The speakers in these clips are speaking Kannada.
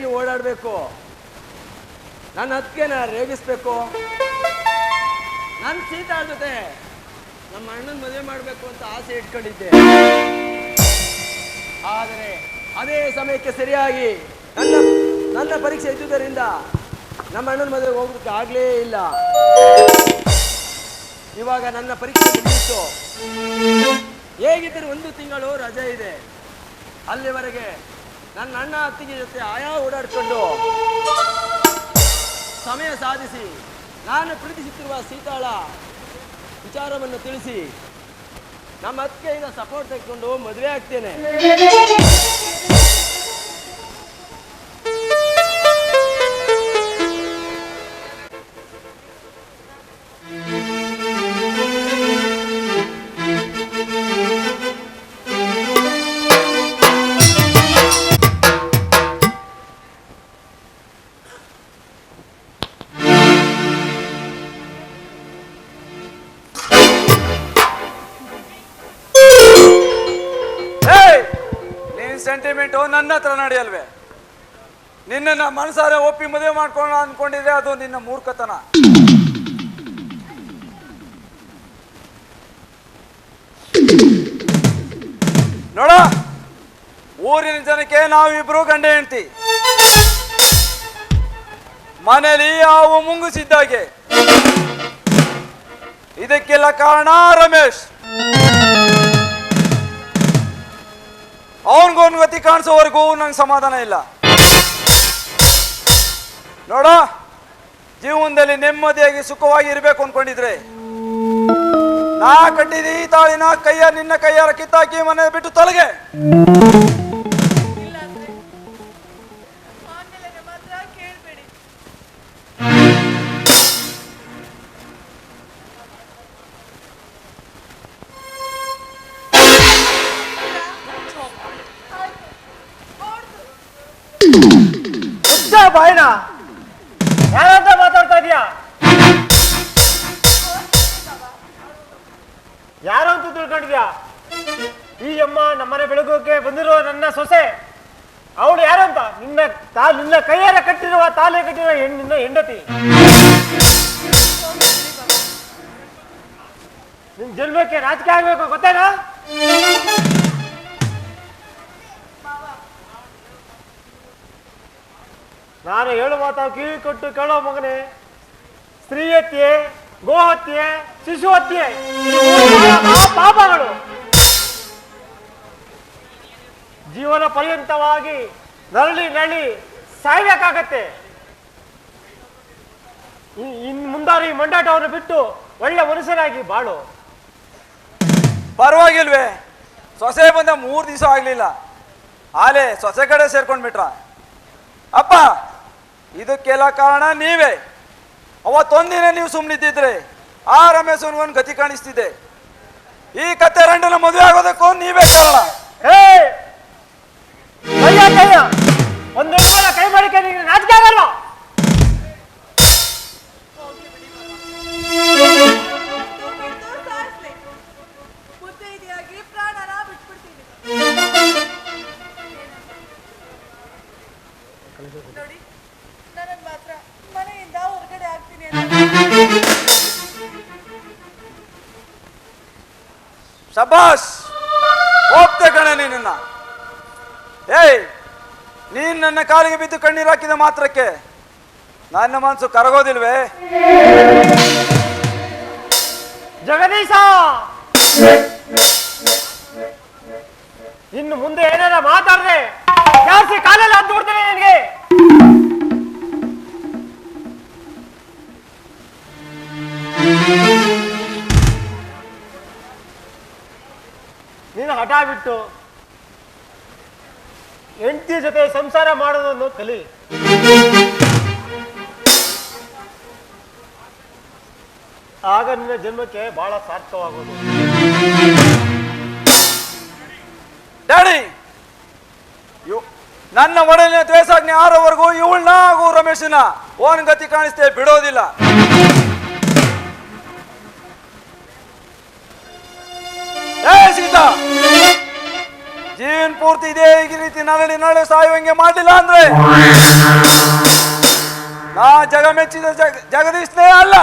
ಜೊತೆಯಾಗಿ ಓಡಾಡಬೇಕು. ನನ್ನ ಹತ್ತಿಗೆನ ರೇಗಿಸ್ಬೇಕು. ನನ್ನ ಸೀತಾ ಜೊತೆ ನಮ್ಮ ಅಣ್ಣನ ಮದುವೆ ಮಾಡಬೇಕು ಅಂತ ಆಸೆ ಇಟ್ಕೊಂಡಿದ್ದೆ. ಆದರೆ ಅದೇ ಸಮಯಕ್ಕೆ ಸರಿಯಾಗಿ ನನ್ನ ನನ್ನ ಪರೀಕ್ಷೆ ಇದ್ದುದರಿಂದ ನಮ್ಮ ಅಣ್ಣನ ಮದುವೆ ಹೋಗೋದಕ್ಕೆ ಆಗಲೇ ಇಲ್ಲ. ಇವಾಗ ನನ್ನ ಪರೀಕ್ಷೆ ಮುಗಿಯಿತು. ಹೇಗಿದ್ದರೂ ಒಂದು ತಿಂಗಳು ರಜೆ ಇದೆ. ಅಲ್ಲಿವರೆಗೆ ನನ್ನ ಅಣ್ಣ ಅತ್ತಿಗೆ ಜೊತೆ ಆಯಾ ಓಡಾಡ್ಕೊಂಡು ಸಮಯ ಸಾಧಿಸಿ, ನಾನು ಪ್ರೀತಿಸುತ್ತಿರುವ ಸೀತಾಳ ವಿಚಾರವನ್ನು ತಿಳಿಸಿ, ನಮ್ಮ ಅತ್ತಿಗೆಯಿಂದ ಸಪೋರ್ಟ್ ತೆಗೆದುಕೊಂಡು ಮದುವೆ ಆಗ್ತೇನೆ. ನನ್ನ ಹತ್ರ ನಡೆಯಲ್ವೇ? ನಿನ್ನ ಮನಸಾರೆ ಒಪ್ಪಿ ಮದುವೆ ಮಾಡ್ಕೊಂಡು ಅನ್ಕೊಂಡಿದ್ರೆ ಅದು ನಿನ್ನ ಮೂರ್ಖತನ. ನೋಡ, ಊರಿನ ಜನಕ್ಕೆ ನಾವಿಬ್ರು ಗಂಡ ಹೆಂಡ್ತಿ. ಮನೇಲಿ ಹಾವು ಮುಂಗುಸಿದ್ದಾಗೆ ಇದಕ್ಕೆಲ್ಲ ಕಾರಣ ರಮೇಶ್. ಅವನಿಗೊಂದು ಗತಿ ಕಾಣಿಸೋವರೆಗೂ ನಂಗೆ ಸಮಾಧಾನ ಇಲ್ಲ. ನೋಡ, ಜೀವನದಲ್ಲಿ ನೆಮ್ಮದಿಯಾಗಿ ಸುಖವಾಗಿ ಇರಬೇಕು ಅನ್ಕೊಂಡಿದ್ರೆ. ನಾ ಕಟ್ಟಿದ ಈ ತಾಳಿನ ಕೈಯ ನಿನ್ನ ಕೈಯಾರ ಕಿತ್ತಾಕಿ ಮನೆ ಬಿಟ್ಟು ತೊಲಗೆ. ಬಾಯ್ನ? ಯಾರಂತ ಮಾತಾಡ್ತಾ ಇದೀಯಾ? ಯಾರು ಅಂತ ತಿಳ್ಕೊಂಡಿದ್ಯಾ? ಈ ಅಮ್ಮ ನಮ್ಮನೆ ಬೆಳಗೋಕೆ ಬಂದಿರುವ ನನ್ನ ಸೊಸೆ. ಅವಳು ಯಾರಂತ? ನಿನ್ನ ತಾ, ನಿನ್ನ ಕೈಯಾರ ಕಟ್ಟಿರುವ ತಾಲೆ ಕಟ್ಟಿರುವ ಹೆಣ್, ನಿನ್ನ ಹೆಂಡತಿ. ನಿನ್ ಜನ್ಮಕ್ಕೆ ರಾಜಕೀಯ ಆಗ್ಬೇಕು, ಗೊತ್ತೇನಾ? ನಾನು ಹೇಳುವ ತಾವು ಕಿವಿ ಕೊಟ್ಟು ಕೇಳೋ ಮಗನೇ ಸ್ತ್ರೀ ಹತ್ಯೆ ಗೋಹತ್ಯೆ ಶಿಶು ಹತ್ಯೆ ಇವು ಪಾಪಗಳು. ಜೀವನ ಪರ್ಯಂತವಾಗಿ ನರಳಿ ನರಳಿ ಸಾಯ್ಬೇಕಾಗತ್ತೆ. ಇನ್- ಇನ್ ಮುಂದಾರು ಈ ಮಂಡಾಟವನ್ನು ಬಿಟ್ಟು ಒಳ್ಳೆ ಮನುಷ್ಯನಾಗಿ ಬಾಳು. ಪರವಾಗಿಲ್ವೇ, ಸೊಸೆ ಬಂದ ಮೂರು ದಿವಸ ಆಗ್ಲಿಲ್ಲ. ಆಲೆ ಸೊಸೆ ಕಡೆ ಸೇರ್ಕೊಂಡ್ಬಿಟ್ರ. ಅಪ್ಪ ಇದಕ್ಕೆಲ್ಲ ಕಾರಣ ನೀವೇ. ಅವತ್ತೊಂದಿನ ನೀವು ಸುಮ್ಮನಿದ್ದಿದ್ರೆ ಆ ರಮೇಶನ್ಗೊಂದು ಗತಿ ಕಾಣಿಸ್ತಿದೆ. ಈ ಕತ್ತೆ ರಂಡನ ಮದುವೆ ಆಗೋದಕ್ಕೂ ನೀವೇ ಕಾರಣ. ಶಬಾಷ್, ಹೋಗ್ತೆ ಕಣ ನೀನನ್ನ. ಏಯ್, ನೀನ್ ನನ್ನ ಕಾಲಿಗೆ ಬಿದ್ದು ಕಣ್ಣೀರು ಹಾಕಿದ ಮಾತ್ರಕ್ಕೆ ನನ್ನ ಮನಸ್ಸು ಕರಗೋದಿಲ್ವೇ? ಜಗದೀಶ! ಇನ್ನು ಮುಂದೆ ಏನಾರ ಮಾತಾಡ್ರೆ ಜಾಸ್ತಿ ಕಾಲಲ್ಲಿ ಹತ್ತು ನೋಡ್ತೇನೆ ನಿನಗೆ. ನೀನು ಹಠ ಬಿಟ್ಟು ಹೆಂಡತಿ ಜೊತೆ ಸಂಸಾರ ಮಾಡೋದನ್ನು ಕಲಿ. ಆಗ ನಿನ್ನ ಜನ್ಮಕ್ಕೆ ಬಹಳ ಸಾರ್ಥಕವಾಗೋದು. ಡ್ಯಾಡಿ ನನ್ನ ಒಡಲಿನ ದ್ವೇಷಾಜ್ಞೆ ಆರೋವರೆಗೂ ಇವಳನ್ನ ಹಾಗೂ ರಮೇಶನ ಓನ್ ಗತಿ ಕಾಣಿಸ್ತೇ ಬಿಡೋದಿಲ್ಲ. ಸೀತಾ ಜೀವನ್ ಪೂರ್ತಿ ಇದೇ ಈ ರೀತಿ ನರಳಿ ನರಳಿ ಸಾಯುವಂಗೆ ಮಾಡಲಿಲ್ಲ ಅಂದ್ರೆ ನಾ ಜಗ ಮೆಚ್ಚಿದ ಜಗ, ಜಗದೀಶ್ನೇ ಅಲ್ಲ.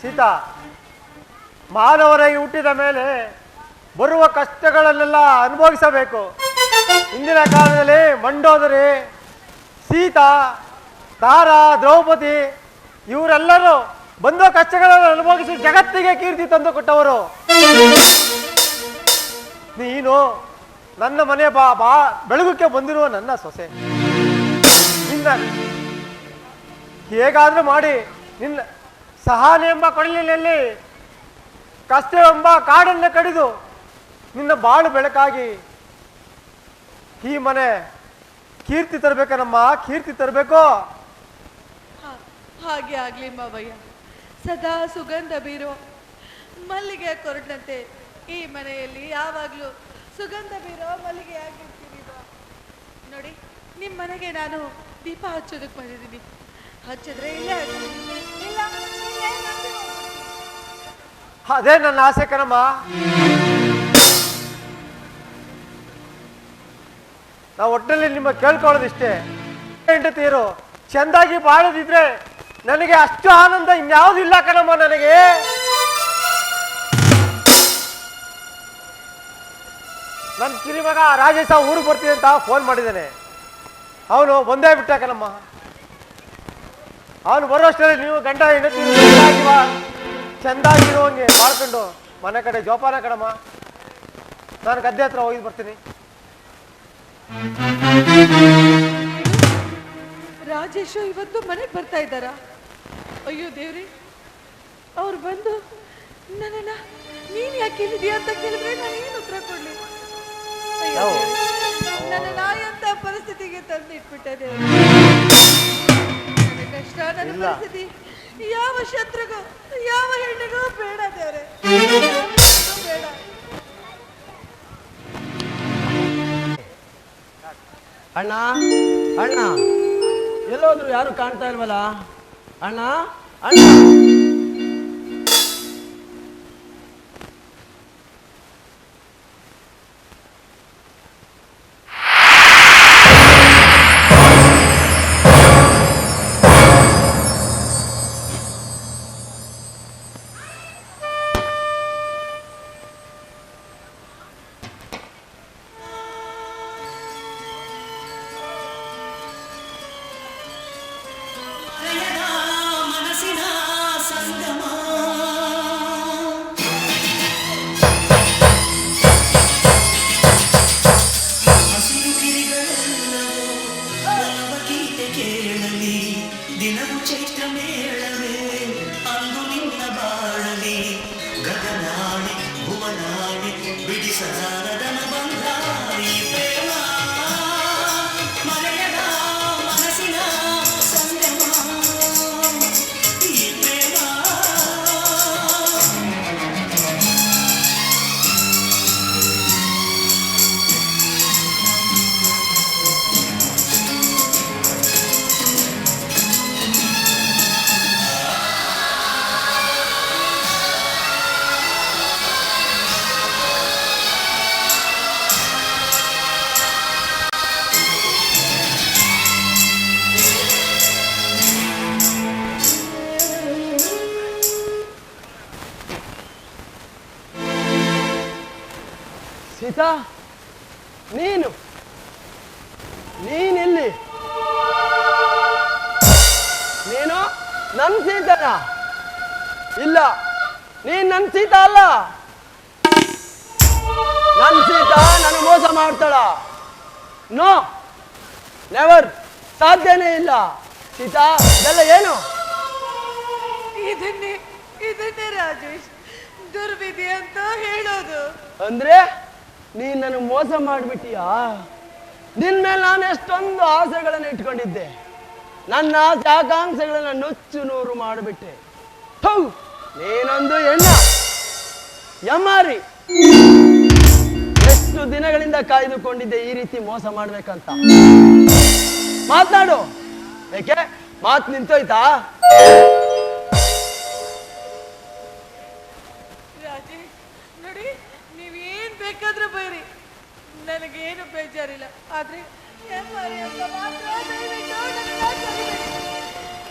ಸೀತಾ, ಮಾನವರಾಗಿ ಹುಟ್ಟಿದ ಮೇಲೆ ಬರುವ ಕಷ್ಟಗಳನ್ನೆಲ್ಲ ಅನುಭವಿಸಬೇಕು. ಇಂದಿನ ಕಾಲದಲ್ಲಿ ಮಂಡೋದರಿ, ಸೀತಾ ತಾರ ದ್ರೌಪದಿ, ಇವರೆಲ್ಲರೂ ಬಂದ ಕಷ್ಟಗಳನ್ನು ಅನುಭವಿಸಿ ಜಗತ್ತಿಗೆ ಕೀರ್ತಿ ತಂದು ಕೊಟ್ಟವರು. ನೀನು ನನ್ನ ಮನೆ ಬಾ ಬಾ, ಬೆಳಗುಕ್ಕೆ ಬಂದಿರುವ ನನ್ನ ಸೊಸೆ. ನಿನ್ನ ಹೇಗಾದ್ರೂ ಮಾಡಿ, ನಿನ್ನ ಸಹನೆ ಎಂಬ ಕೊಡಲಿನಲ್ಲಿ ಕಷ್ಟವೆಂಬ ಕಾಡನ್ನು ಕಡಿದು ನಿನ್ನ ಬಾಳು ಬೆಳಕಾಗಿ ಈ ಮನೆ ಕೀರ್ತಿ ತರಬೇಕನಮ್ಮ, ಕೀರ್ತಿ ತರಬೇಕು. ಹಾಗೆ ಆಗ್ಲಿ ಮಾವಯ್ಯ. ಸದಾ ಸುಗಂಧ ಬೀರೋ ಮಲ್ಲಿಗೆ ಕೊರಟಂತೆ. ಈ ಮನೆಯಲ್ಲಿ ಯಾವಾಗ್ಲೂ ಸುಗಂಧ ಬೀರೋ ಮಲ್ಲಿಗೆ ಆಗಿರ್ತೀನಿ. ನೋಡಿ ನಿಮ್ಮ ಮನೆಗೆ ನಾನು ದೀಪ ಹಚ್ಚೋದಕ್ಕೆ ಬಂದಿದ್ದೀನಿ. ಹಚ್ಚಿದ್ರೆ ಇಲ್ಲೇ ಇಲ್ಲ. ಅದೇ ನನ್ನ ಆಸೆ ಕಣಮ್ಮ. ನಾವು ಒಟ್ಟಿನಲ್ಲಿ ನಿಮ್ಮ ಕೇಳ್ಕೊಳ್ಳೋದಿಷ್ಟೇ. ಹೆಂಡತಿಯರು, ಚೆಂದಾಗಿ ಬಾಳದಿದ್ರೆ ನನಗೆ ಅಷ್ಟು ಆನಂದ ಇನ್ಯಾವುದೂ ಇಲ್ಲ ಕಣಮ್ಮ ನನಗೆ. ನನ್ನ ಕಿರಿಮಗ ರಾಜೇಶ ಊರಿಗೆ ಬರ್ತೀನಿ ಅಂತ ಫೋನ್ ಮಾಡಿದ್ದಾನೆ ಅವನು ಒಂದೇ ಬಿಟ್ಟ ಕಣಮ್ಮ. ಅವನು ಬರೋಷ್ಟರಲ್ಲಿ ನೀವು ಗಂಡ ಹೆಂಡತಿ ಚೆಂದಾಗಿ ಬಾ- ಚೆಂದಾಗಿರುವಂಗೆ ಮಾಡ್ಕೊಂಡು ಮನೆ ಕಡೆ ಜೋಪಾನ ಕಣಮ್ಮ. ನಾನು ಗದ್ದೆ ಹತ್ರ ಹೋಗಿ ಬರ್ತೀನಿ. ರಾಜೇಶು, ಇವತ್ತು ಮನೆಗೆ ಬರ್ತಾ ಇದ್ದಾರಾ? ಅಯ್ಯೋ ದೇವ್ರಿ ಅವ್ರು ಬಂದು ನನ್ನ ನೀನ್ ಯಾಕೆ ಕೇಳಿದ್ಯಾ ಅಂತ ಕೇಳಿದ್ರೆ ನಾನು ಏನು ಉತ್ತರ ಕೊಡ್ಲಿ? ನಾಯಿ ನನ್ನ ನಾಯಂತ ಪರಿಸ್ಥಿತಿಗೆ ತಂದು ಇಟ್ಬಿಟ್ಟೆ ದೇವ್ರೆ. ನನ್ನ ಕಷ್ಟ ನನ್ನ ಪರಿಸ್ಥಿತಿ ಯಾವ ಶತ್ರುಗೂ ಯಾವ ಹೆಣ್ಣಿಗೂ ಬೇಡ ದೇವ್ರೆ. ಬೇಡ. ಅಣ್ಣ ಅಣ್ಣ ಎಲ್ಲೋದ್ರು ಯಾರು ಕಾಣ್ತಾ ಇಲ್ವಲ್ಲ? ಅಣ್ಣ ಅಣ್ಣ ಭುವನಾಡಿ ನೀನು? ನೀನಿಲ್ಲಿ? ನೀನು ನನ್ನ ಸೀತನ ಇಲ್ಲ ನೀನ್ ನನ್ನ ಸೀತ ಅಲ್ಲ. ನನ್ನ ಸೀತ ನನಗೆ ಮೋಸ ಮಾಡ್ತಾಳ. ನೋ ನೆವರ್ ಸಾಧ್ಯನೇ ಇಲ್ಲ. ಸೀತಾ ಇದೆಲ್ಲ ಏನು? ಇದನ್ನೇ ಇದನ್ನೇ ರಾಜೇಶ್ ದುರ್ವಿಧಿ ಅಂತ ಹೇಳೋದು. ಅಂದ್ರೆ? ನೀನು ನನಗೆ ಮೋಸ ಮಾಡಿಬಿಟ್ಟಿಯಾ? ನಿನ್ನ ಮೇಲೆ ನಾನು ಎಷ್ಟೊಂದು ಆಸೆಗಳನ್ನು ಇಟ್ಕೊಂಡಿದ್ದೆ. ನನ್ನ ಆಸೆ ಆಕಾಂಕ್ಷೆಗಳನ್ನು ನುಚ್ಚು ನೂರು ಮಾಡಿಬಿಟ್ಟೆ. ಹೌ ನೀನೊಂದು ಹೆಣ್ಣ. ಯಮಾರಿ ಎಷ್ಟು ದಿನಗಳಿಂದ ಕಾಯ್ದುಕೊಂಡಿದ್ದೆ ಈ ರೀತಿ ಮೋಸ ಮಾಡ್ಬೇಕಂತ. ಮಾತಾಡು. ಏಕೆ? ಮಾತು ನಿಂತೋಯ್ತಾ? ನೀವೇನ್ ಬೇಕಾದ್ರೆ ನನಗೇನು ಬೇಜಾರಿಲ್ಲ. ಆದ್ರೆ.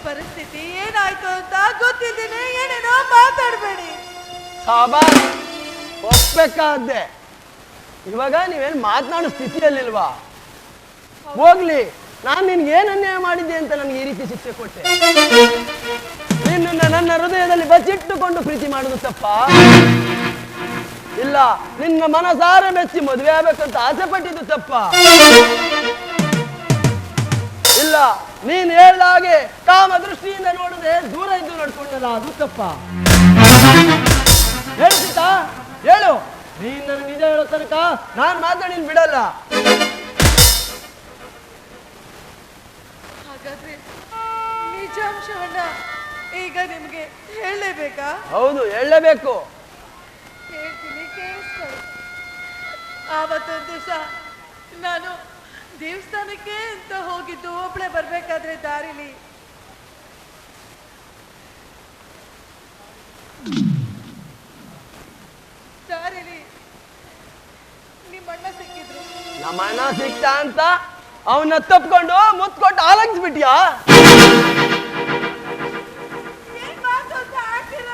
ಪರಿಸ್ಥಿತಿ ಏನಾಯ್ತು ಅಂತ ಗೊತ್ತಿದ್ದೀನಿ ಏನೇನೋ ಮಾತಾಡ್ಬೇಡಿ. ಒಪ್ಬೇಕಾದ್ದೆ ಇವಾಗ ನೀವೇನು ಮಾತನಾಡೋ ಸ್ಥಿತಿಯಲ್ಲಿಲ್ವಾ? ಹೋಗ್ಲಿ, ನಾನು ನಿನ್ಗೆ ಏನು ಅನ್ಯಾಯ ಮಾಡಿದ್ದೆ ಅಂತ ನನಗೆ ಈ ರೀತಿ ಶಿಕ್ಷೆ ಕೊಟ್ಟೆ. ನಿನ್ನ ನನ್ನ ಹೃದಯದಲ್ಲಿ ಬಚ್ಚಿಟ್ಟುಕೊಂಡು ಪ್ರೀತಿ ಮಾಡುದು ತಪ್ಪ? ಇಲ್ಲ ನಿನ್ನ ಮನಸಾರ ಮೆಚ್ಚಿ ಮದುವೆ ಆಗ್ಬೇಕಂತ ಆಸೆ ಪಟ್ಟಿದ್ದು ತಪ್ಪ. ಇಲ್ಲ ನೀನ್ ಹೇಳ್ದ ಹಾಗೆ ಕಾಮ ದೃಷ್ಟಿಯಿಂದ ನೋಡದೆ ದೂರ ಇದ್ದು ನಡ್ಕೊಂಡಲ್ಲ ಅದು ತಪ್ಪ. ಹೇಳ್ತೀತಾ ಹೇಳು. ನೀನ್ ನನ್ ನಿಜ ಹೇಳೋ ತನಕ ನಾನ್ ಮಾತಾಡಿ ಬಿಡಲ್ಲ. ಹಾಗಾದ್ರೆ ನಿಜಾಂಶವನ್ನ ಈಗ ನಿಮ್ಗೆ ಹೇಳಲೇಬೇಕಾ? ಹೌದು ಹೇಳಲೇಬೇಕು. ಹೇಳ್ತೀನಿ ಕೇಳಿಸ್ಕೊಳ್ಳಿ ಆವತ್ತೊಂದು ದಿವಸ ನಾನು ದೇವಸ್ಥಾನಕ್ಕೆ ಅಂತ ಹೋಗಿದ್ದು ಒಬ್ಳೆ ಬರ್ಬೇಕಾದ್ರೆ ದಾರಿಲಿ. ದಾರಿಲಿ ನಿಮ್ಮಣ್ಣ ಸಿಕ್ಕಿದ್ರು. ನಮ್ಮ ಅಣ್ಣ ಸಿಕ್ತ ಅಂತ ಅವನ್ನ ತಪ್ಕೊಂಡು ಮುತ್ಕೊಟ್ಟು ಆಲಂಗಿಸ್ಬಿಟ್ಯಾ? ಏನ್ ಮಾತು ಅಂತ ಆಡ್ತಿಲ್ಲ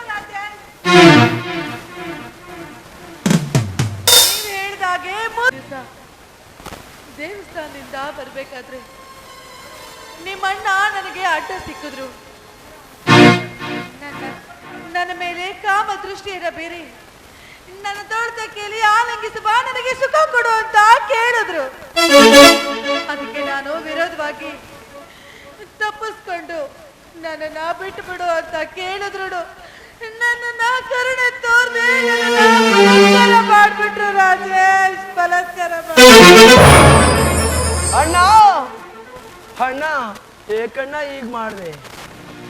ದೇವಸ್ಥಾನದಿಂದ ಬರ್ಬೇಕಾದ್ರೆ ನಿಮ್ಮಣ್ಣ ನನಗೆ ಅಡ್ಡ ಸಿಕ್ಕಿದ್ರು ನನ್ನ ಮೇಲೆ ಕಾಮ ದೃಷ್ಟಿ ಬೇರೆ ನನ್ನ ತೋಟದ ಕೇಳಿ ಆಲಂಗಿಸಿ ಬಾ ನನಗೆ ಸುಖ ಕೊಡು ಅಂತ ಕೇಳಿದ್ರು ಅದಕ್ಕೆ ನಾನು ವಿರೋಧವಾಗಿ ತಪ್ಪಿಸ್ಕೊಂಡು ನನ್ನನ್ನ ಬಿಟ್ಟು ಬಿಡು ಅಂತ ಕೇಳಿದ್ರು ನನ್ನ ಕರುಣೆ ತೋರ್ದೆ ಮಾಡ್ಬಿಟ್ರು ರಾಜೇಶ್ ಮಾಡ್ಬಿಟ್ರು. ಅಣ್ಣ! ಅಣ್ಣ, ಏಕಣ್ಣ ಈಗ ಮಾಡಿದೆ.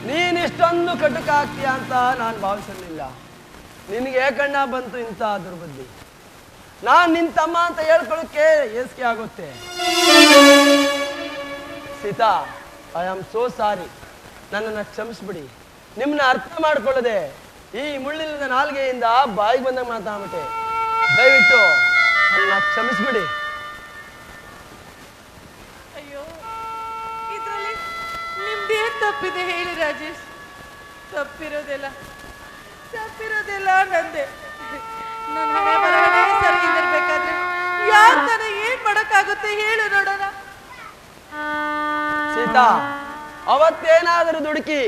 ನೀನ್ ಇಷ್ಟೊಂದು ಕಟುಕ ಅಂತ ನಾನು ಭಾವಿಸಲಿಲ್ಲ. ನಿನಗೆ ಏಕಣ್ಣ ಬಂತು ಇಂಥ ದುರ್ಬುದ್ಧಿ ನಾನ್ ನಿನ್ನ ತಮ್ಮ ಅಂತ ಹೇಳ್ಕೊಳ್ಳೋಕ್ಕೆ ಏಸಿಗೆ ಆಗುತ್ತೆ. Sita I am so sorry ನನ್ನನ್ನು ಕ್ಷಮಿಸ್ಬಿಡಿ. ನಿಮ್ಮನ್ನ ಅರ್ಥ ಮಾಡ್ಕೊಳ್ಳದೆ ಈ ಮುಳ್ಳಿಲ್ಲದ ನಾಲ್ಗೆಯಿಂದ ಬಾಯಿಗೆ ಬಂದಾಗ ಮಾತಾಡ್ಬಿಟ್ಟೆ. ದಯವಿಟ್ಟು ನನ್ನ ಕ್ಷಮಿಸ್ಬಿಡಿ. ತಪ್ಪಿದೆ ಹೇಳಿ ರಾಜೇಶ್. ತಪ್ಪಿರೋದಿಲ್ಲ ತಪ್ಪಿರೋದೆಲ್ಲ ನಂದೆ. ನನ್ನ ಹಣೆ ಯಾರ್ ತಾನೇ ಏನ್ ಮಾಡಕ್ಕಾಗುತ್ತೆ ಹೇಳು ನೋಡೋಣ. ಸೀತಾ ಅವತ್ತೇನಾದರೂ ದುಡುಕಿ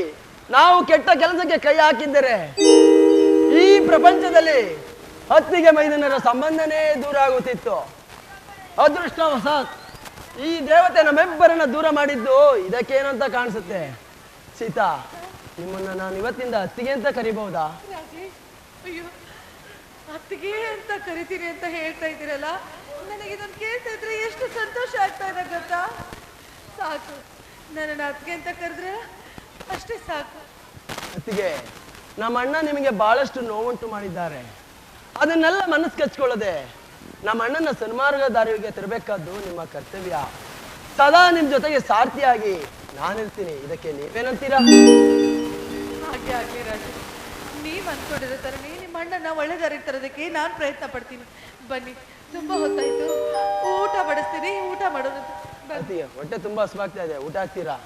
ನಾವು ಕೆಟ್ಟ ಕೆಲಸಕ್ಕೆ ಕೈ ಹಾಕಿದ್ದರೆ ಈ ಪ್ರಪಂಚದಲ್ಲಿ ಹತ್ತಿಗೆ ಮೈದನರ ಸಂಬಂಧನೇ ದೂರ ಆಗುತ್ತಿತ್ತು. ಅದೃಷ್ಟವಶಾತ್ ಈ ದೇವತೆ ನಮ್ಮೆಬ್ಬರನ್ನ ದೂರ ಮಾಡಿದ್ದು ಇದಕ್ಕೇನಂತ ಕಾಣಿಸುತ್ತೆ? ಸೀತಾ ನಿಮ್ಮನ್ನ ನಾನು ಇವತ್ತಿಂದ ಅತ್ತಿಗೆ ಅಂತ ಕರಿಬಹುದಾ? ಅಯ್ಯೋ ಅತ್ತಿಗೆ ಅಂತ ಕರಿತೀನಿ ಅಂತ ಹೇಳ್ತಾ ಇದ್ದೀರಲ್ಲ ನನಗೆ ಇದನ್ನು ಕೇಳ್ತಾ ಇದ್ರೆ ಎಷ್ಟು ಸಂತೋಷ ಆಗ್ತಾ ಇದೆ ಗೊತ್ತಾ? ಸಾಕು ನನ್ನನ್ನು ಅತ್ತಿಗೆ ಅಂತ ಕರೆದ್ರೆ ಅಷ್ಟೇ ಸಾಕು. ಅತ್ತಿಗೆ ನಮ್ಮ ಅಣ್ಣ ನಿಮಗೆ ಬಹಳಷ್ಟು ನೋವುಂಟು ಮಾಡಿದ್ದಾರೆ. ಅದನ್ನೆಲ್ಲ ಮನಸ್ಸು ಕಚ್ಕೊಳ್ಳದೆ ನಮ್ಮ ಅಣ್ಣನ ಸನ್ಮಾರ್ಗ ದಾರಿಗೆ ತರಬೇಕಾದ್ದು ನಿಮ್ಮ ಕರ್ತವ್ಯ. ಸದಾ ನಿಮ್ ಜೊತೆಗೆ ಸಾರ್ಥಿಯಾಗಿ ನಾನಿರ್ತೀನಿ ಇದಕ್ಕೆ ನೀವೇನಂತೀರಾ? ಹಾಗೆ ಆಗ್ಲಿ ರಾಜು. ನೀವ್ ಅನ್ಕೊಂಡಿರೋ ಥರನೇ ನಿಮ್ಮ ಅಣ್ಣನ ಒಳ್ಳೆ ದಾರಿಗೆ ತರೋದಕ್ಕೆ ನಾನ್ ಪ್ರಯತ್ನ ಪಡ್ತೀನಿ. ಬನ್ನಿ ತುಂಬಾ ಹೊತ್ತಾಯ್ತು. ಊಟ ಬಡಿಸ್ತೀನಿ ಊಟ ಮಾಡೋದು ಹೊಟ್ಟೆ ತುಂಬಾ ಹಸುವಾಗ್ತಾ ಇದೆ. ಊಟ ಹಾಕ್ತೀರಾ?